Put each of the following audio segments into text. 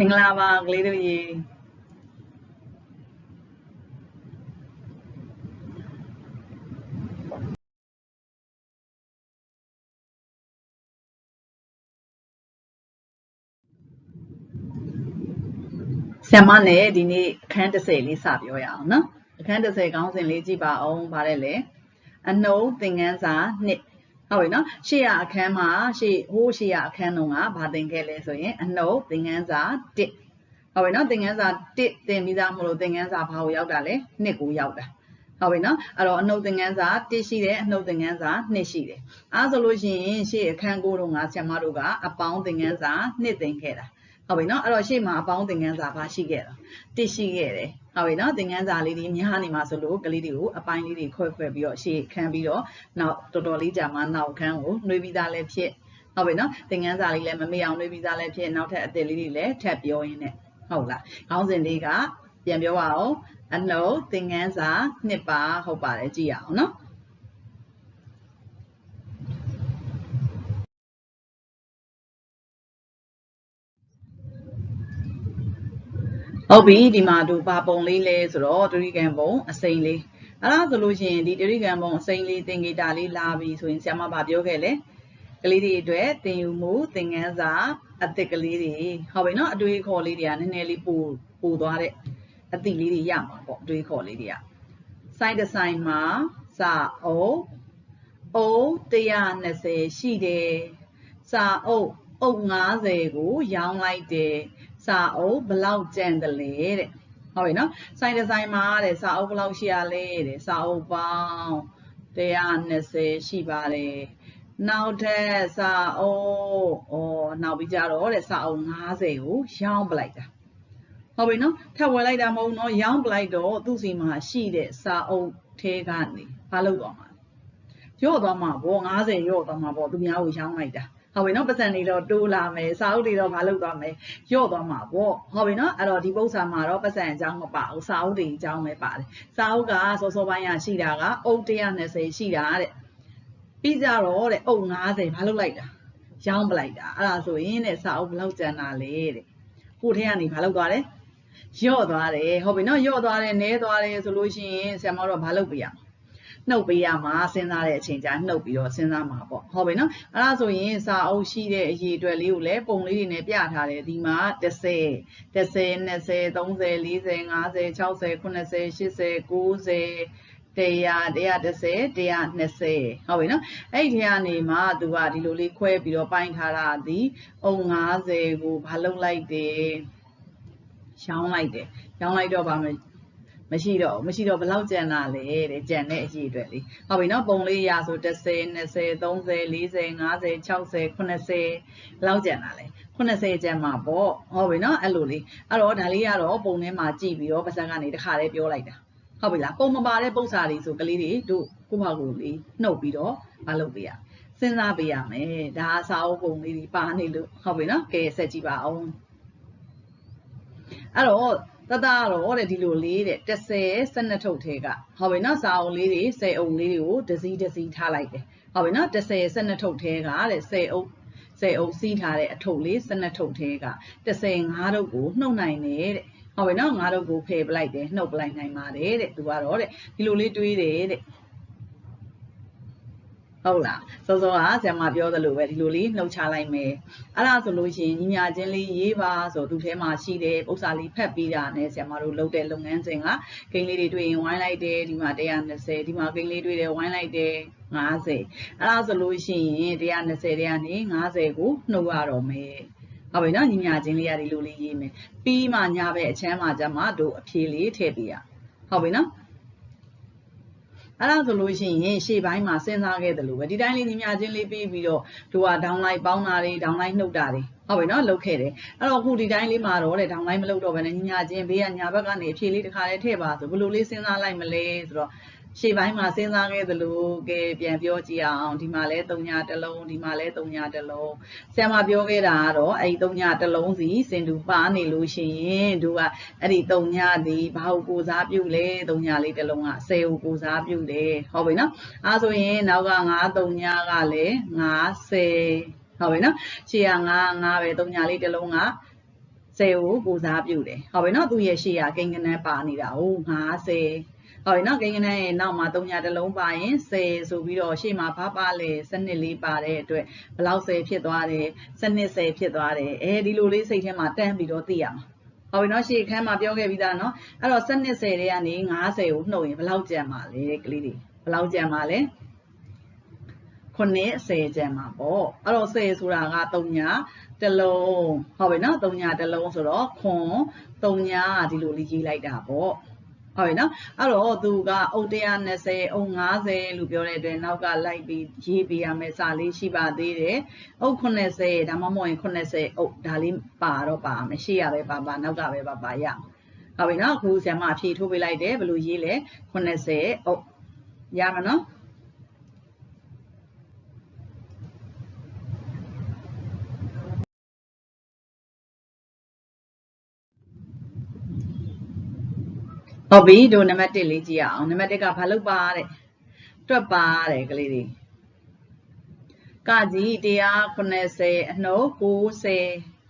မင်္ဂလာပါကလေးတို့ရေဆ iam မနဲ့ဒီနေ့အခန်း30လေးစပြောရအောင်နော်အခန်း30ခေါင်းစဉ်လေးကြည့်ပါအောင်ဗါတယ်လေအနှုံသင်ခန်းစာနှစ် ဟုတ်ပြီနော်ရှေ့ရအခန်းမှာရှေ့ဟိုးရှေ့ရအခန်းတုန်းကဗာသင်ခဲ့လဲဆိုရင်အနှုံသင်ခန်းစာ1ဟုတ်ပြီနော်သင်ခန်းစာ1သင်ပြီးသားမလို့သင်ခန်းစာဘာကိုရောက်တာလဲ2ကိုရောက်တာဟုတ်ပြီနော်အဲ့တော့အနှုတ်သင်ခန်းစာ1ရှိတယ်အနှုတ်သင်ခန်းစာ2ရှိတယ်အားဆိုလို့ရှိရင်ရှေ့အခန်းကိုတော့ငါဆရာမတို့ကအပေါင်းသင်ခန်းစာ2သင်ခဲ့တာဟုတ်ပြီနော်အဲ့တော့ရှေ့မှာအပေါင်းသင်ခန်းစာဘာရှိခဲ့တာ1ရှိခဲ့တယ် ဟုတ်ပြီနော်သင်ခန်းစာလေးတွေများနေမှာဆိုလို့ကလေးတွေကိုအပိုင်းလေးတွေခွဲခွဲပြီးတော့ရှေ့ခန်းပြီးတော့နောက်တော်တော်လေးကြာမှနောက်ခန်းကိုနှွေးပြီးသားလည်းဖြစ်ဟုတ်ပြီနော်သင်ခန်းစာလေးလည်းမမေ့အောင်နှွေးပြီးသားလည်းဖြစ်နောက်ထပ်အသစ်လေးတွေလည်းထပ်ပြောရင်းနဲ့ဟုတ်လားခေါင်းစဉ်လေးကပြန်ပြောပါအောင်အနှုတ်သင်ခန်းစာနှစ်ပါဟုတ်ပါတယ်ကြည့်ရအောင်နော် ဟုတ်ပြီဒီမှာတို့ဘာပုံလေးလဲဆိုတော့တရိကံပုံအစိမ်းလေးအဲ့ဒါဆိုလို့ရှိရင်ဒီတရိကံပုံအစိမ်းလေးသင်္ကေတလေးလာပြီဆိုရင်ဆရာမဘာပြောခဲ့လဲကလေးတွေအတွက်သင်ယူမှုသင်ခန်းစာအသစ်ကလေးတွေဟုတ်ပြီနော်အတွေးခေါ်လေးတွေကနည်းနည်းလေးပိုပိုသွားတဲ့အသည့်လေးတွေရမှာပေါ့အတွေးခေါ်လေးတွေက site design မှာစာအုပ်အုပ်120ရှိတယ်စာအုပ်အုပ်90ကိုရောင်းလိုက်တယ် စာအုပ်ဘလောက်ကျန်တယ်လဲတဲ့ဟုတ်ပြီနော်စိုင်းဒီဇိုင်းမှာတဲ့စာအုပ်ဘလောက်ရှိရလဲတဲ့စာအုပ်ပေါင်း120ရှိပါတယ်နောက်ထပ်စာအုပ်ဩနောက်ပြီးကြတော့တဲ့စာအုပ်90ကိုရောင်းပလိုက်တာဟုတ်ပြီနော်ထပ်ဝယ်လိုက်တာမဟုတ်နော်ရောင်းပလိုက်တော့သူ့စီမှာရှိတဲ့စာအုပ်ထဲကနေဘာလုပ်သွားမှာရော့သွားမှာပေါ့90ရော့သွားမှာပေါ့သူများကိုရောင်းလိုက်တာ ဟုတ်ပြီနော်ပတ်စံတွေတော့တိုးလာမယ်စာအုပ်တွေတော့မလုပ်သွားမယ်ရော့သွားမှာပေါ့ဟုတ်ပြီနော်အဲ့တော့ဒီပု္ပ္ပာမှာတော့ပတ်စံအကြောင်းမပါဘူးစာအုပ်တွေအကြောင်းပဲပါတယ်စာအုပ်ကစောစောပိုင်းရရှိတာကအုပ်120ရှိတာတဲ့ပြီးကြတော့တဲ့အုပ်90ဘာလုပ်လိုက်တာရောင်းပလိုက်တာအဲ့ဒါဆိုရင်တဲ့စာအုပ်ဘယ်လောက်ကျန်တာလဲတဲ့ကိုထဲကနေဘာလုပ်သွားလဲရော့သွားတယ်ဟုတ်ပြီနော်ရော့သွားတယ်နဲသွားတယ်ဆိုလို့ရှိရင်ဆရာမတို့ကဘာလုပ်ပြရမလဲ နှုတ်ပေးရမှာစဉ်းစားတဲ့အချိန်ကြာနှုတ်ပြီးတော့စဉ်းစားမှာပေါ့ဟုတ်ပြီနော်အဲ့ဒါဆိုရင်စာအုပ်ရှိတဲ့အရေးအတွက်လေးကိုလည်းပုံလေးတွေနဲ့ပြထားတယ်ဒီမှာ30 30 20 30 40 50 60 90 80 90တရား130 120ဟုတ်ပြီနော်အဲ့ဒီထဲကနေမှသူကဒီလိုလေးခွဲပြီးတော့ပိုင်းထားတာဒီအုံ90ကိုဘာလုပ်လိုက်တယ်ရှောင်းလိုက်တယ်ရှောင်းလိုက်တော့ဗာမ မရှိတော့မရှိတော့ဘယ်လောက်ကျန်တာလဲတဲ့ကျန်တဲ့အရေးအတွက်လေးဟုတ်ပြီနော်ပုံလေးရဆို30 20 30 40 50 60 80ဘယ်လောက်ကျန်တာလဲ80ကျန်မှာပေါ့ဟုတ်ပြီနော်အဲ့လိုလေးအဲ့တော့ဒါလေးကတော့ပုံထဲမှာကြည့်ပြီးတော့ပါစံကနေတစ်ခါတည်းပြောလိုက်တာဟုတ်ပြီလားပုံမပါတဲ့ပုံစာတွေဆိုကလေးတွေတို့ကိုယ့်ဘာကိုယ်လေးနှုတ်ပြီးတော့မလုပ်ပေးရစဉ်းစားပေးရမယ်ဒါအစာအုပ်ပုံလေးတွေပါနေလို့ဟုတ်ပြီနော်ကဲဆက်ကြည့်ပါအောင်အဲ့တော့ တတတော့တဲ့ဒီလိုလေးတဲ့30 12ထုတ်ထဲကဟုတ်ပြီနော်စာအုပ်လေးတွေ10အုပ်လေးတွေကိုဒစီဒစီထားလိုက်တယ်ဟုတ်ပြီနော်30 12ထုတ်ထဲကတဲ့10အုပ်10အုပ်စီးထားတဲ့အထုပ်လေး12ထုတ်ထဲက35ထုတ်ကိုနှုတ်နိုင်တယ်တဲ့ဟုတ်ပြီနော်9ထုတ်ကိုဖယ်ပလိုက်တယ်နှုတ်ပလိုက်နိုင်ပါတယ်တဲ့သူကတော့တဲ့ဒီလိုလေးတွေးတယ်တဲ့ ဟုတ်လားစောစောကဆရာမပြောသလိုပဲဒီလိုလေးနှုတ်ချလိုက်မယ်အဲ့ဒါဆိုလို့ရှိရင်ညီညာချင်းလေးရေးပါဆိုသူထဲမှာရှိတဲ့ပု္ပ္ပာလေးဖတ်ပြီးတာနဲ့ဆရာမတို့လုပ်တဲ့လုပ်ငန်းစဉ်ကဂိမ်းလေးတွေတွေ့ရင်ဝိုင်းလိုက်တယ်ဒီမှာ120ဒီမှာဂိမ်းလေးတွေ့တယ်ဝိုင်းလိုက်တယ်50အဲ့ဒါဆိုလို့ရှိရင်120တဲ့ကနေ50ကိုနှုတ်ရတော့မယ်ဟုတ်ပြီနော်ညီညာချင်းလေးရဒီလိုလေးရေးမယ်ပြီးမှညာဘက်အချမ်းမှာကျမှတို့အဖြေလေးထည့်ပေးရဟုတ်ပြီနော် အဲ့ဒါဆိုလို့ရှိရင်ရှေ့ပိုင်းမှာစဉ်းစားခဲ့တယ်လို့ပဲဒီတိုင်းလေးညီမချင်းလေးပြီးပြီးတော့သူက downline ပေါင်းတာတွေ downline နှုတ်တာတွေဟုတ်ပြီနော်လုပ်ခဲ့တယ်အဲ့တော့အခုဒီတိုင်းလေးမှာတော့တဲ့ downline မလုပ်တော့ဘဲနဲ့ညီမချင်းဘေးကညာဘက်ကနေအဖြေလေးတစ်ခါလေးထည့်ပါဆိုဘယ်လိုလေးစဉ်းစားလိုက်မလဲဆိုတော့ ရှေ့ပိုင်းမှာစဉ်းစားခဲ့သလိုကဲပြန်ပြောကြည့်အောင်ဒီမှာလဲ3ညတစ်လုံးဒီမှာလဲ3ညတစ်လုံးဆရာမပြောခဲ့တာကတော့အဲ့ဒီ3ညတစ်လုံးစီစင်တူပါနေလို့ရှိရင်သူကအဲ့ဒီ3ညဒီဘာကိုကိုစားပြုလဲ3ညလေးတစ်လုံးက10ကိုကိုစားပြုတယ်ဟုတ်ပြီနော်အဲဆိုရင်နောက်က9 3ညကလည်း90ဟုတ်ပြီနော်ရှေ့က9 9ပဲ3ညလေးတစ်လုံးက10ကိုကိုစားပြုတယ်ဟုတ်ပြီနော်သူရဲ့ရှေ့ကကိန်းကနန်းပါနေတာဟုတ်50 ဟုတ်ပြီနော်ကိန်းကနန်းရဲ့နောက်မှာ3ညာတစ်လုံးပါရင်10ဆိုပြီးတော့ရှေ့မှာဘာပါလဲစနစ်လေးပါတဲ့အတွက်ဘယ်လောက်10ဖြစ်သွားတယ်စနစ်10ဖြစ်သွားတယ်အဲဒီလိုလေးစိတ်ထဲမှာတန်းပြီးတော့သိရမှာဟုတ်ပြီနော်ရှေ့ခန်းမှာပြောခဲ့ပြီးသားနော်အဲ့တော့စနစ်10တွေကနေ90ကိုနှုတ်ရင်ဘယ်လောက်ကျန်မှာလဲကလေးတွေဘယ်လောက်ကျန်မှာလဲခုနှစ်10ကျန်မှာပေါ့အဲ့တော့10ဆိုတာက3ညာတစ်လုံးဟုတ်ပြီနော်3ညာတစ်လုံးဆိုတော့ခွန်3ညာဒီလိုလေးရေးလိုက်တာပေါ့ ဟုတ်ပြီနော်အဲ့တော့သူကအုတ်120အုတ်90လို့ပြောတဲ့အတွက်နောက်ကလိုက်ပြီးရေးပေးရမယ်စာလေးရှိပါသေးတယ်အုတ်80ဒါမှမဟုတ်ရင်80အုတ်ဒါလေးပါတော့ပါမယ်ရှေ့ရပဲပါပါနောက်ကပဲပါပါရဟုတ်ပြီနော်အခုဆရာမအဖြေထိုးပေးလိုက်တယ်ဘယ်လိုရေးလဲ80အုတ်ရမှာနော် ဟုတ်ပြီတို့နံပါတ်1လေးကြည့်ရအောင်နံပါတ်1ကဘာလုပ်ပါတဲ့တွက်ပါတဲ့ကလေးတွေကကြီး180အနှုတ်90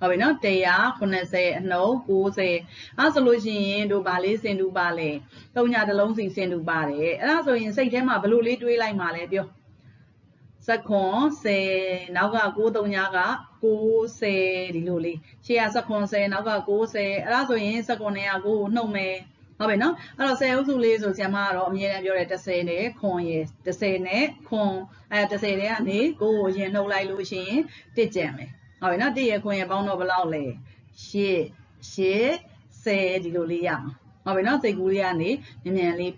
ဟုတ်ပြီနော်180အနှုတ်90အဲဆိုလို့ရှိရင်တို့ဗာလေးစင်တူပါလဲသုံးညာတစ်လုံးစီစင်တူပါတယ်အဲ့ဒါဆိုရင်စိတ်ထဲမှာဘလို့လေးတွေးလိုက်မှာလဲပြောစက်ခွန်10နောက်က93ညာက90ဒီလိုလေးရှေ့ကစက်ခွန်10နောက်က90အဲ့ဒါဆိုရင်စက်ခွန်နဲ့က9ကိုနှုတ်မယ် ဟုတ်ပြီနော်အဲ့တော့10အုပ်စုလေးဆိုဆရာမကတော့အမြဲတမ်းပြောတယ်30နဲ့ခွန်ရယ်30နဲ့ခွန်အဲ30တဲ့ကနေ9ကိုအရင်နှုတ်လိုက်လို့ရှိရင်တစ်ကျန်မယ်ဟုတ်ပြီနော်တစ်ရခွန်ရယ်ပေါင်းတော့ဘယ်လောက်လဲ8 8 10ဒီလိုလေးရမှာဟုတ်ပြီနော်စိတ်ကူးလေးကနေမြန်မြန်လေး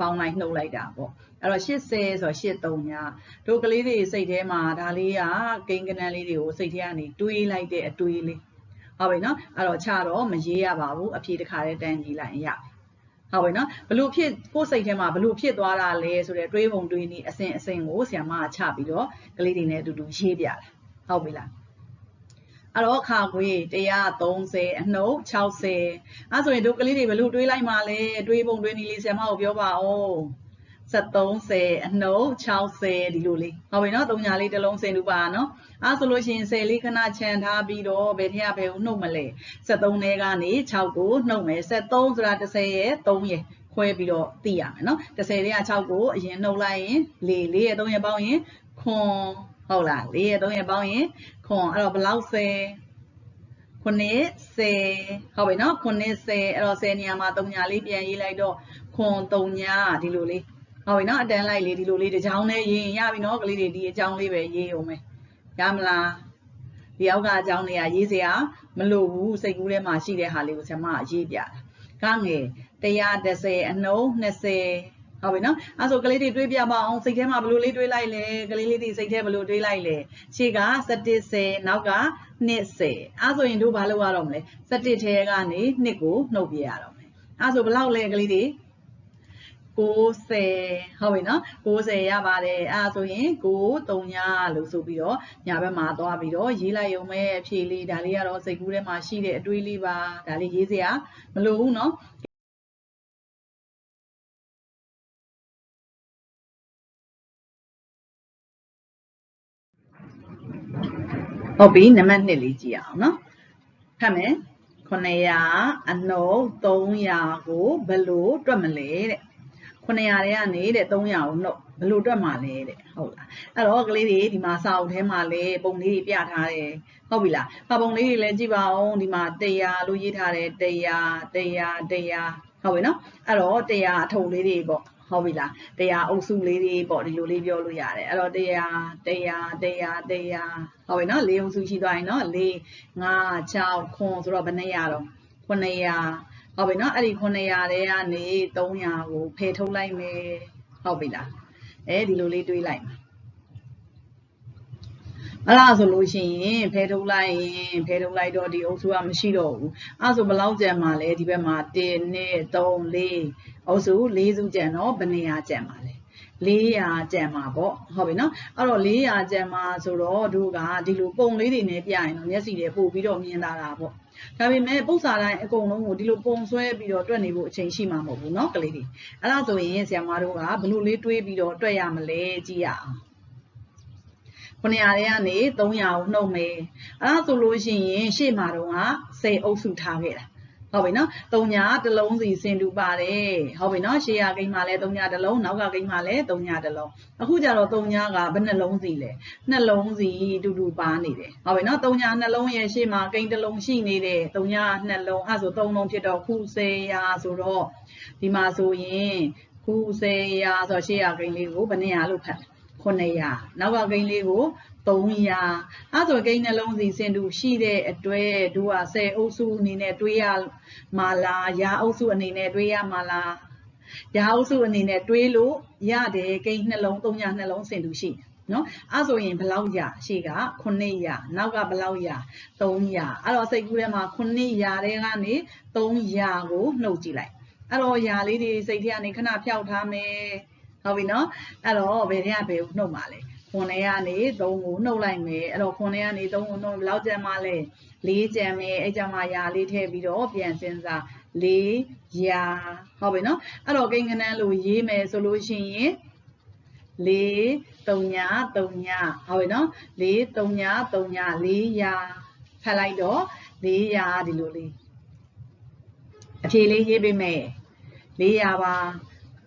ပေါင်းလိုက်နှုတ်လိုက်တာပေါ့အဲ့တော့80ဆို83ညာတို့ကလေးတွေစိတ်ထဲမှာဒါလေးကကိန်းကနန်းလေးတွေကိုစိတ်ထဲကနေတွေးလိုက်တဲ့အတွေးလေးဟုတ်ပြီနော်အဲ့တော့ခြာတော့မရေးရပါဘူးအဖြေတစ်ခါတည်းတန်းကြည့်လိုက်ရင်ရပြီ ဟုတ်ပြီနော်ဘလို့ဖြစ်ကိုယ်စိတ်ထဲမှာဘလို့ဖြစ်သွားတာလဲဆိုတဲ့တွေးပုံတွေးနည်းအစဉ်အစဉ်ကိုဆရာမကချပြီးတော့ကလေးတွေနဲ့အတူတူရေးပြတယ်ဟုတ်ပြီလားအဲ့တော့ခါခွေ130အနှုတ်60အဲ့ဆိုရင်တို့ကလေးတွေဘလို့တွေးလိုက်မှလဲတွေးပုံတွေးနည်းလေးဆရာမကိုပြောပါဦး 730အနှုတ်60ဒီလိုလေးဟုတ်ပြီနော်သုံးညာလေးတစ်လုံးစင်တူပါနော်အဲဆိုလို့ရှိရင်10လေးခဏခြံထားပြီးတော့ဘယ်ထက်ဘယ်ကိုနှုတ်မလဲ73ထဲကနေ6ကိုနှုတ်မယ်73ဆိုတာ30ရဲ့3ရဲ့ခွဲပြီးတော့သိရမယ်နော်30ထဲက6ကိုအရင်နှုတ်လိုက်ရင်4 4ရဲ့3ရဲ့ပေါင်းရင်ခွန်ဟုတ်လား4ရဲ့3ရဲ့ပေါင်းရင်ခွန်အဲ့တော့ဘယ်လောက်10ခုနှစ်10ဟုတ်ပြီနော်ခုနှစ်10အဲ့တော့10နေရာမှာ3ညာလေးပြန်ရေးလိုက်တော့ခွန်3ညာဒီလိုလေး ဟုတ်ပြီနော်အတန်းလိုက်လေးဒီလိုလေးတစ်ချောင်းနဲ့ရေးရင်ရပြီနော်ကလေးတွေဒီအကြောင်းလေးပဲရေးအောင်မယ်ရမလားဒီအောက်ကအကြောင်းတွေကရေးစရာမလိုဘူးစိတ်ကူးထဲမှာရှိတဲ့ဟာလေးကိုဆရာမရေးပြတာကငယ်130အနှုံး20ဟုတ်ပြီနော်အဲဆိုကလေးတွေတွေးပြပါအောင်စိတ်ထဲမှာဘယ်လိုလေးတွေးလိုက်လဲကလေးလေးတွေစိတ်ထဲဘယ်လိုတွေးလိုက်လဲရှေ့က710နောက်က20အဲဆိုရင်တို့ဘာလုပ်ရတော့မလဲ7ထဲကနေ2ကိုနှုတ်ပြရတော့မယ်အဲဆိုဘယ်လောက်လဲကလေးတွေ 90ဟုတ်ပြီနော်90ရပါတယ်အဲဒါဆိုရင်9 3ညလို့ဆိုပြီးတော့ညာဘက်မှာသွားပြီးတော့ရေးလိုက်ရုံပဲအဖြေလေးဒါလေးကတော့စိတ်ကူးထဲမှာရှိတဲ့အတွေးလေးပါဒါလေးရေးစရာမလိုဘူးနော်ဟုတ်ပြီနံပါတ်2လေးကြည့်အောင်နော်ဖတ်မယ်900အနှုတ်300ကိုဘယ်လိုတွက်မလဲတဲ့ 900တွေကနေတဲ့300ကိုနှုတ်ဘယ်လိုတွက်မှာလဲတဲ့ဟုတ်လားအဲ့တော့ကလေးတွေဒီမှာစာအုပ်ထဲမှာလဲပုံလေးတွေပြထားတယ်ဟုတ်ပြီလားဖပုံလေးတွေလည်းကြည့်ပါအောင်ဒီမှာ100လို့ရေးထားတယ်100 100 100ဟုတ်ပြီနော်အဲ့တော့100အထုပ်လေးတွေပေါ့ဟုတ်ပြီလားတရားအုပ်စုလေးတွေပေါ့ဒီလိုလေးပြောလို့ရတယ်အဲ့တော့တရားတရားတရားတရားဟုတ်ပြီနော်လေးအုပ်စုရှိသွားရင်နော်4 5 6ခွန်ဆိုတော့ဘယ်နှရတော့900 ဟုတ်ပြီနော်အဲ့ဒီ900တဲကနေ300ကိုဖယ်ထုတ်လိုက်မယ်ဟုတ်ပြီလားအဲဒီလိုလေးတွေးလိုက်မှာအဲ့ဒါဆိုလို့ရှိရင်ဖယ်ထုတ်လိုက်ရင်ဖယ်ထုတ်လိုက်တော့ဒီအုပ်စုကမရှိတော့ဘူးအဲ့ဆိုဘယ်လောက်ကျန်မှာလဲဒီဘက်မှာ1 2 3 4အုပ်စု၄စုကျန်တော့ဘယ်နေရာကျန်မှာလဲ400ကျန်မှာပေါ့ဟုတ်ပြီနော်အဲ့တော့400ကျန်မှာဆိုတော့တို့ကဒီလိုပုံလေးတွေနဲ့ပြရင်တော့မျက်စိတွေပို့ပြီးတော့မြင်လာတာပေါ့ ဒါပေမဲ့ပု္ပ္ပစာတိုင်းအကုန်လုံးကိုဒီလိုပုံဆွဲပြီးတော့တွက်နေဖို့အချိန်ရှိမှာမဟုတ်ဘူးเนาะကလေးတွေအဲ့ဒါဆိုရင်ဆရာမတို့ကဘယ်လိုလေးတွေးပြီးတော့တွက်ရမလဲကြည့်ရအောင် 900ထဲကနေ300ကိုနှုတ်မယ်အဲ့ဒါဆိုလို့ရှိရင်ရှေ့မှာတော့က10အုပ်စုထားခဲ့တာ ဟုတ်ပြီနော်3ညာတစ်လုံးစီစင်တူပါတယ်ဟုတ်ပြီနော်ရှေ့ရကိန်းမှာလည်း3ညာတစ်လုံးနောက်ကကိန်းမှာလည်း3ညာတစ်လုံးအခုကျတော့3ညာကဘယ်နှလုံးစီလဲနှလုံးစီတူတူပါနေတယ်ဟုတ်ပြီနော်3ညာနှလုံးရဲ့ရှေ့မှာကိန်းတစ်လုံးရှိနေတယ်3ညာနှလုံးအဲ့ဆို3လုံးဖြစ်တော့ခု10ရာဆိုတော့ဒီမှာဆိုရင်ခု10ရာဆိုရှေ့ရကိန်းလေးကိုဘယ်နှရာလို့ဖတ်လဲ 900နောက်ကကိန်းလေးကို300အဲဆိုကိန်းနှလုံးစီစင်တူရှိတဲ့အတွက်တို့က10အုပ်စုအနေနဲ့တွေးရမှာလားရာအုပ်စုအနေနဲ့တွေးရမှာလားရာအုပ်စုအနေနဲ့တွေးလို့ရတယ်ကိန်းနှလုံး300နှလုံးစင်တူရှိတယ်နော်အဲဆိုရင်ဘယ်လောက်ရရှေ့က900နောက်ကဘယ်လောက်ရ300အဲ့တော့စိတ်ကူးထဲမှာ900တဲ့ကနေ300ကိုနှုတ်ကြည့်လိုက်အဲ့တော့ຢာလေးတွေစိတ်ထဲကနေခဏဖျောက်ထားမယ် ဟုတ်ပြီနော်အဲ့တော့ဘယ်ထဲကဘယ်ကိုနှုတ်မှာလဲခွန်ထဲကနေ3ကိုနှုတ်လိုက်မယ်အဲ့တော့ခွန်ထဲကနေ3ကိုနှုတ်ဘယ်လောက်ကျန်မှလဲ4ကျန်မယ်အဲ့ကြမှာຢာလေးထည့်ပြီးတော့ပြန်စဉ်းစား4ຢာဟုတ်ပြီနော်အဲ့တော့ကိန်းကနန်းလို့ရေးမယ်ဆိုလို့ရှိရင်4 3ည3ညဟုတ်ပြီနော်4 3ည3ည4ရာဖတ်လိုက်တော့4ရာဒီလိုလေးအဖြေလေးရေးပေးမယ်4ရာပါ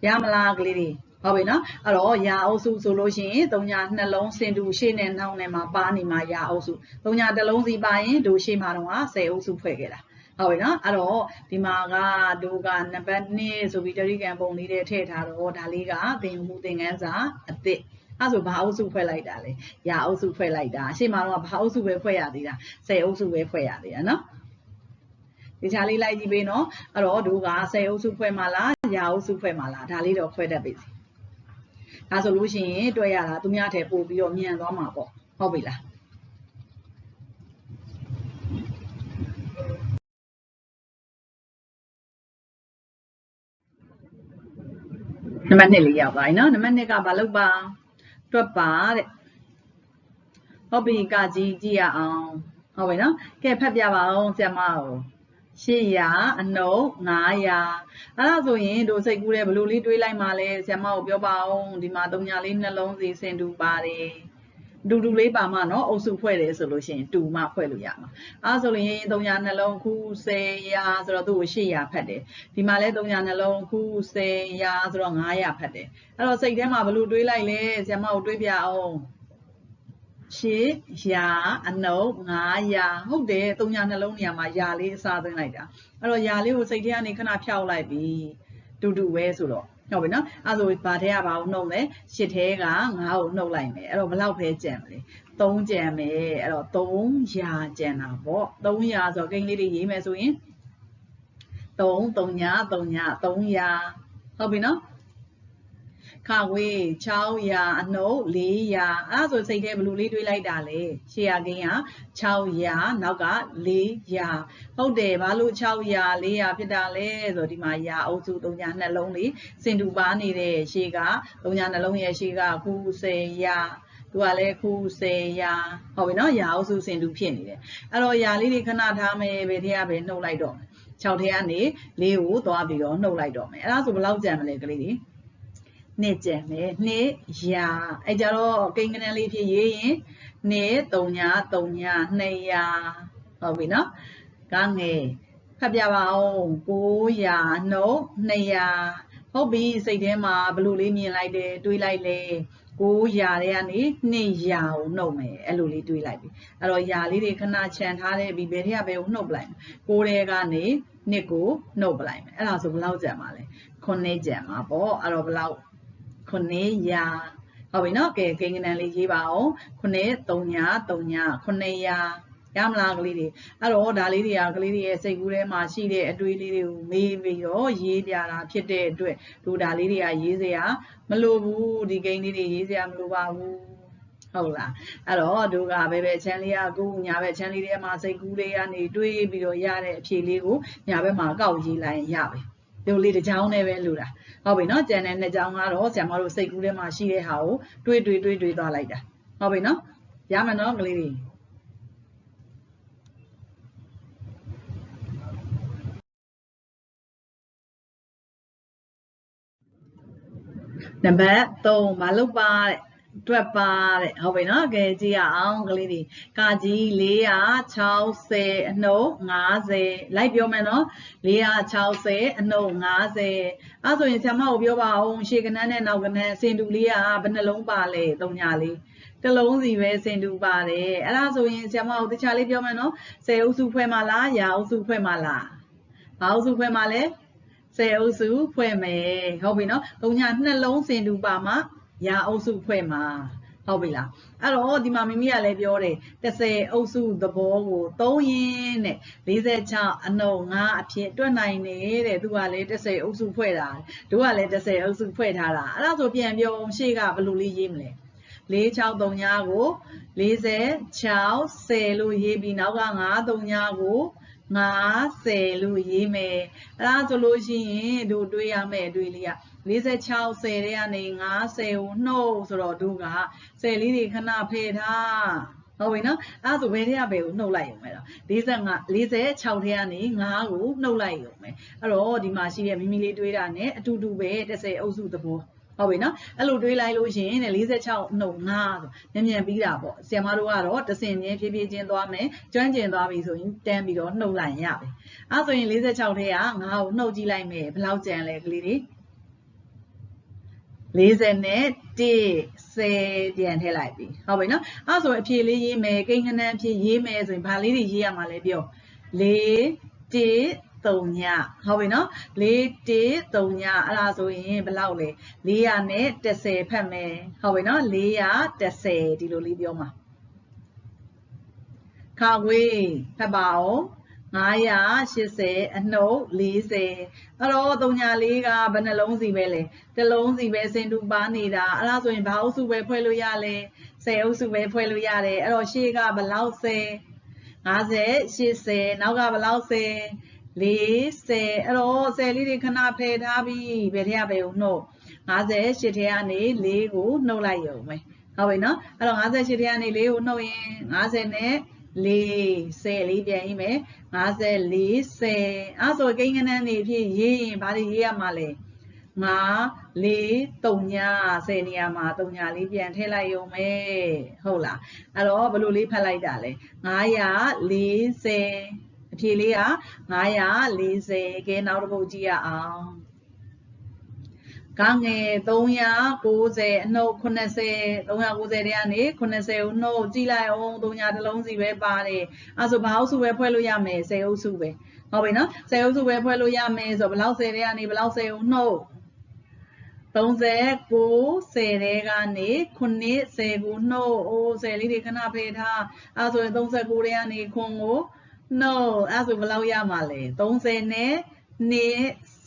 ရမလားကလေးတွေ ဟုတ်ပြီနော်အဲ့တော့ရာအုပ်စုဆိုလို့ရှိရင်3ညာနှလုံးစင်တူရှေ့နဲ့နှောင်းနဲ့မှာပါနေမှာရာအုပ်စု3ညာတစ်လုံးစီပါရင်ဒိုရှေ့မှာတော့10အုပ်စုဖွဲ့ခဲ့တာဟုတ်ပြီနော်အဲ့တော့ဒီမှာကဒိုကနံပါတ်2ဆိုပြီးတရိကန်ပုံလေးတွေထည့်ထားတော့ဒါလေးကသင်မှုသင်ခန်းစာအစ်စ်အဲ့ဆိုဘာအုပ်စုဖွဲ့လိုက်တာလဲရာအုပ်စုဖွဲ့လိုက်တာရှေ့မှာတော့ဘာအုပ်စုပဲဖွဲ့ရသေးတာ10အုပ်စုပဲဖွဲ့ရသေးတာနော်ဒီချာလေးလိုက်ကြည့်ပေးနော်အဲ့တော့ဒိုက10အုပ်စုဖွဲ့မှာလားရာအုပ်စုဖွဲ့မှာလားဒါလေးတော့ဖွဲ့တတ်ပြီ ဒါဆိုလို့ရှိရင်တွေ့ရတာသူများထဲပို့ပြီးတော့မြန်သွားမှာပေါ့ဟုတ်ပြီလားနံပါတ်2လေးရောက်ပါပြီเนาะနံပါတ်2ကဘာလုပ်ပါတွက်ပါတဲ့ဟုတ်ပြီကကြီးကြည့်ရအောင်ဟုတ်ပြီเนาะကဲဖတ်ပြပါအောင်ဆရာမကို 800အနှုတ်900အဲ့ဒါဆိုရင်တို့စိတ်ကူးတဲ့ဘလို့လေးတွေးလိုက်မှလဲဆရာမကိုပြောပါအောင်ဒီမှာတုံညာလေးနှလုံးစီစင်တူပါတယ်တူတူလေးပါမှနော်အုပ်စုဖွဲ့တယ်ဆိုလို့ရှိရင်တူမှဖွဲ့လို့ရမှာအဲဆိုရင်300နှလုံးခု10ရာဆိုတော့သူ့ကို800ဖတ်တယ်ဒီမှာလဲ300နှလုံးခု10ရာဆိုတော့900ဖတ်တယ်အဲ့တော့စိတ်ထဲမှာဘလို့တွေးလိုက်လဲဆရာမကိုတွေးပြအောင် ရှေ့ရာအနှုတ်9ရာဟုတ်တယ်3ညာနှလုံးနေရာမှာရာလေးအစားသွင်းလိုက်တာအဲ့တော့ရာလေးကိုစိတ်ထဲကနေခဏဖြောက်လိုက်ပြီတူတူပဲဆိုတော့ဟုတ်ပြီနော်အဲ့ဆိုဘာထဲကဘာကိုနှုတ်လဲရှစ်ထဲက9ကိုနှုတ်လိုက်မယ်အဲ့တော့ဘယ်လောက်ပဲကြံမလဲ3ကြံမယ်အဲ့တော့3ရာကြံတာပေါ့3ရာဆိုတော့ကိန်းလေးတွေရေးမယ်ဆိုရင်3 3ညာ3ညာ3ရာဟုတ်ပြီနော် ခဝေး600အနှုတ်400အဲ့ဒါဆိုစိတ်ထဲဘယ်လိုလေးတွေးလိုက်တာလဲရှေ့ရကင်းက600နောက်က400ဟုတ်တယ်ဘာလို့600 400ဖြစ်တာလဲဆိုတော့ဒီမှာရာအုပ်စု300နှလုံးလေးစင်တူပါနေတဲ့ရှေ့က300နှလုံးရဲ့ရှေ့ကခု10ရာသူကလည်းခု10ရာဟုတ်ပြီနော်ရာအုပ်စုစင်တူဖြစ်နေတယ်အဲ့တော့ရာလေးတွေခဏထားမယ်ဘယ်ထဲကပဲနှုတ်လိုက်တော့မယ်6ထဲကနေ4ကိုသွားပြီးတော့နှုတ်လိုက်တော့မယ်အဲ့ဒါဆိုဘယ်လောက်ကြံမလဲကလေးတွေ နှစ်ကျန်မယ်နှစ်ရာအဲကြတော့ကိန်းကနန်းလေးဖြစ်ရေးရင်နှစ်3ညာ3ညာ200ဟုတ်ပြီနော်ကငယ်ဖတ်ပြပါအောင်900နှုတ်200ဟုတ်ပြီစိတ်ထဲမှာဘလို့လေးမြင်လိုက်တယ်တွေးလိုက်လေ900တဲ့ကနေ200ကိုနှုတ်မယ်အဲ့လိုလေးတွေးလိုက်ပြီအဲ့တော့ယာလေးတွေခဏခြံထားတဲ့ပြီးဘယ်ထက်ကဘယ်ကိုနှုတ်ပလိုက်9တဲ့ကနေ2ကိုနှုတ်ပလိုက်မယ်အဲ့ဒါဆိုဘယ်လောက်ကြံပါလဲ9ကြံပါပေါ့အဲ့တော့ဘယ်လောက် 900ဟုတ်ပြီနော်ကဲကိန်းကနန်းလေးရေးပါအောင်9 3ည3ည900ရမလားကလေးတွေအဲ့တော့ဒါလေးတွေကကလေးတွေရဲ့စိတ်ကူးထဲမှာရှိတဲ့အတွေးလေးတွေကိုမေးပြီးတော့ရေးပြတာဖြစ်တဲ့အတွက်တို့ဒါလေးတွေကရေးစရာမလိုဘူးဒီကိန်းလေးတွေရေးစရာမလိုပါဘူးဟုတ်လားအဲ့တော့တို့ကဘယ်ပဲချမ်းလေးကကိုညာဘက်ချမ်းလေးထဲမှာစိတ်ကူးလေးကနေတွေးပြီးတော့ရတဲ့အဖြေလေးကိုညာဘက်မှာကောက်ရေးလိုက်ရင်ရပဲ ဒီလိုလေးတစ်ချောင်းနဲ့ပဲလူတာဟုတ်ပြီနော်ကြံတဲ့နှစ်ချောင်းကတော့ဆရာမတို့စိတ်ကူးထဲမှာရှိတဲ့ဟာကိုတွေးတွေးတွေးတွေးသွားလိုက်တာဟုတ်ပြီနော်ရမယ်နော်ကလေးတွေနံပါတ်3မလုပ်ပါတဲ့ တွက်ပါတဲ့ဟုတ်ပြီနော်ကဲကြည့်ရအောင်ကလေးတွေကကြီး460အနှုတ်50လိုက်ပြောမယ်နော်460အနှုတ်50အဲဆိုရင်ဆရာမကိုပြောပါအောင်ရှေ့ကနန်းနဲ့နောက်ကနန်းစင်တူလေးကဘယ်နှလုံးပါလဲသုံးညာလေးတစ်လုံးစီပဲစင်တူပါတယ်အဲ့ဒါဆိုရင်ဆရာမကိုတခြားလေးပြောမယ်နော်ဆယ်အုပ်စုဖွဲ့မှာလားရာအုပ်စုဖွဲ့မှာလားဘာအုပ်စုဖွဲ့မှာလဲဆယ်အုပ်စုဖွဲ့မယ်ဟုတ်ပြီနော်သုံးညာနှလုံးစင်တူပါမှာ ရာအုပ်စုဖွဲ့မှာဟုတ်ပြီလားအဲ့တော့ဒီမှာမိမိကလည်းပြောတယ်30အုပ်စုသဘောကိုသုံးရင်းနဲ့46အနှုတ်5အဖြစ်တွက်နိုင်နေတဲ့သူကလည်း30အုပ်စုဖွဲ့တာတို့ကလည်း30အုပ်စုဖွဲ့ထားတာအဲ့ဒါဆိုပြန်ပြောရှေ့ကဘယ်လိုလေးရေးမလဲ46 3ညာကို46 10လို့ရေးပြီးနောက်က9 3ညာကို90လို့ရေးမယ်အဲ့ဒါဆိုလို့ရှိရင်တို့တွေးရမယ်အတွေ့လေးက 46 10တဲ့ကနေ90ကိုနှုတ်ဆိုတော့တို့က10လေးတွေခဏဖယ်ထားဟုတ်ပြီနော်အဲ့ဒါဆိုဘယ်ထဲကဘယ်ကိုနှုတ်လိုက်ရုံပဲတော့45 46ထဲကနေ9ကိုနှုတ်လိုက်ရုံပဲအဲ့တော့ဒီမှာရှိတဲ့မိမိလေးတွေးတာ ਨੇ အတူတူပဲ30အုပ်စုသဘောဟုတ်ပြီနော်အဲ့လိုတွေးလိုက်လို့ရှိရင်46နှုတ်5ဆိုမြန်မြန်ပြီးတာပေါ့ဆီယမတို့ကတော့တဆင်ချင်းဖြည်းဖြည်းချင်းသွားမယ်ကျွမ်းကျင်သွားပြီဆိုရင်တန်းပြီးတော့နှုတ်လိုက်ရပြီအဲ့ဆိုရင်46ထဲက5ကိုနှုတ်ကြည့်လိုက်မယ်ဘယ်လောက်ကျန်လဲကလေးတွေ 40နဲ့1 10ပြန်ထည့်လိုက်ပြီဟုတ်ပြီနော်အဲ့ဆိုအဖြေလေးရေးမယ်ကိန်းကနန်းအဖြေရေးမယ်ဆိုရင်ဘာလေးတွေရေးရမှာလဲပြော4 1 3ညဟုတ်ပြီနော်4 1 3ညအဲ့ဒါဆိုရင်ဘယ်လောက်လဲ400နဲ့10ဖတ်မယ်ဟုတ်ပြီနော်410ဒီလိုလေးပြောမှာခါဝေးဖတ်ပါအောင် 980အနှုတ်40အဲ့တော့တုံညာလေးကဘယ်နှလုံးစီပဲလဲတစ်လုံးစီပဲစင်တူပါနေတာအဲ့ဒါဆိုရင်ဘာအုပ်စုပဲဖွဲ့လို့ရလဲ10အုပ်စုပဲဖွဲ့လို့ရတယ်အဲ့တော့ရှေ့ကဘယ်လောက်10 50 80နောက်ကဘယ်လောက်10 40အဲ့တော့10လေးတွေခဏဖယ်ထားပြီးဘယ်ထက်ပဲဦးနှုတ်58ထဲကနေ4ကိုနှုတ်လိုက်ရုံပဲဟုတ်ပြီနော်အဲ့တော့58ထဲကနေ4ကိုနှုတ်ရင်50နဲ့ 4 10လေးပြန်ရေးမယ်54 10အဲ့ဆိုကိန်းကနန်းနေဖြစ်ရေးရင်ဘာတွေရေးရမှာလဲ5 4 3ည10နေရာမှာ3ညလေးပြန်ထည့်လိုက်ရုံပဲဟုတ်လားအဲ့တော့ဘယ်လိုလေးဖတ်လိုက်တာလဲ940အဖြေလေးက940ကဲနောက်တစ်ပုဒ်ကြည့်ရအောင် ကငယ်390အနှုတ်80 390တဲ့ကနေ80ကိုနှုတ်ကြည့်လိုက်အောင်300တစ်လုံးစီပဲပါတယ်အဲဆိုဘာအုပ်စုပဲဖွဲ့လို့ရမယ်10အုပ်စုပဲဟုတ်ပြီနော်10အုပ်စုပဲဖွဲ့လို့ရမယ်ဆိုဘယ်လောက်10တဲ့ကနေဘယ်လောက်10ကိုနှုတ်39 10တဲ့ကနေ9 10ကိုနှုတ်အိုး10လေးတွေခဏဖယ်ထားအဲဆိုရင်39တဲ့ကနေခွန်ကိုနှုတ်အဲဆိုဘယ်လောက်ရမှာလဲ30နဲ့2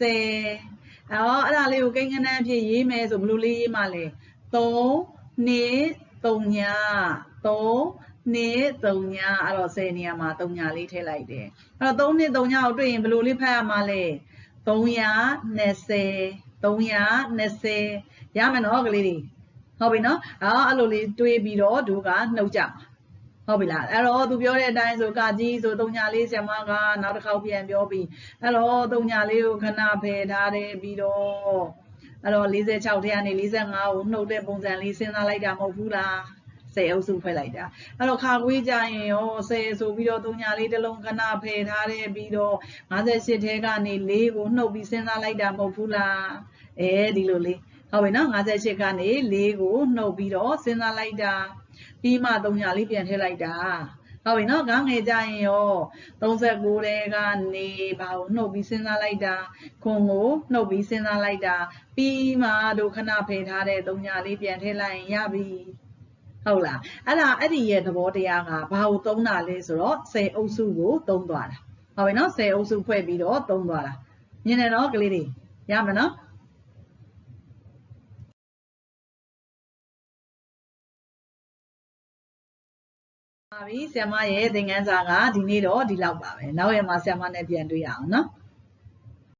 10 အော်အဲ့ဒါလေးကိုကိန်းကနန်းအဖြစ်ရေးမယ်ဆိုဘယ်လိုလေးရေးမှာလဲ3နှစ်3ည3နှစ်3ညအဲ့တော့10နေရာမှာ3ညလေးထည့်လိုက်တယ်အဲ့တော့3နှစ်3ညကိုတွေ့ရင်ဘယ်လိုလေးဖတ်ရမှာလဲ320 320ရမယ်နော်ကလေးတွေဟုတ်ပြီနော်အော်အဲ့လိုလေးတွေးပြီးတော့တို့ကနှုတ်ကြမှာ ဟုတ်ပြီလားအဲ့တော့သူပြောတဲ့အတိုင်းဆိုကကြီးဆိုတုံညာလေးဆရာမကနောက်တစ်ခေါက်ပြန်ပြောပြီးအဲ့တော့တုံညာလေးကိုခဏဖယ်ထားတယ်ပြီးတော့အဲ့တော့46ထဲကနေ45ကိုနှုတ်တဲ့ပုံစံလေးစဉ်းစားလိုက်တာမဟုတ်ဘူးလားဆယ်အုပ်စုဖွဲ့လိုက်တာအဲ့တော့ခါခွေးကြရင်ရောဆယ်ဆိုပြီးတော့တုံညာလေးတစ်လုံးခဏဖယ်ထားတယ်ပြီးတော့58ထဲကနေ4ကိုနှုတ်ပြီးစဉ်းစားလိုက်တာမဟုတ်ဘူးလားအဲဒီလိုလေးဟုတ်ပြီနော်58ကနေ4ကိုနှုတ်ပြီးတော့စဉ်းစားလိုက်တာ ပြီးမှ3ညာလေးပြန်ထည့်လိုက်တာဟုတ်ပြီနော်ငါငယ်ကြရင်ရော39တဲကနေဘာကိုနှုတ်ပြီးစဉ်းစားလိုက်တာခွန်ကိုနှုတ်ပြီးစဉ်းစားလိုက်တာပြီးမှတို့ခဏဖယ်ထားတဲ့3ညာလေးပြန်ထည့်လိုက်ရင်ရပြီဟုတ်လားအဲ့ဒါအဲ့ဒီရဲ့သဘောတရားကဘာကိုသုံးတာလဲဆိုတော့10အုပ်စုကိုသုံးသွားတာဟုတ်ပြီနော်10အုပ်စုဖွဲ့ပြီးတော့သုံးသွားတာမြင်တယ်နော်ကလေးတွေရမယ်နော် ပါပြီဆ iam မရဲ့သင်ခန်းစာကဒီနေ့တော့ဒီလောက်ပါပဲနောက်ရက်မှာဆ iam မနဲ့ပြန်တွေ့ရအောင်နော်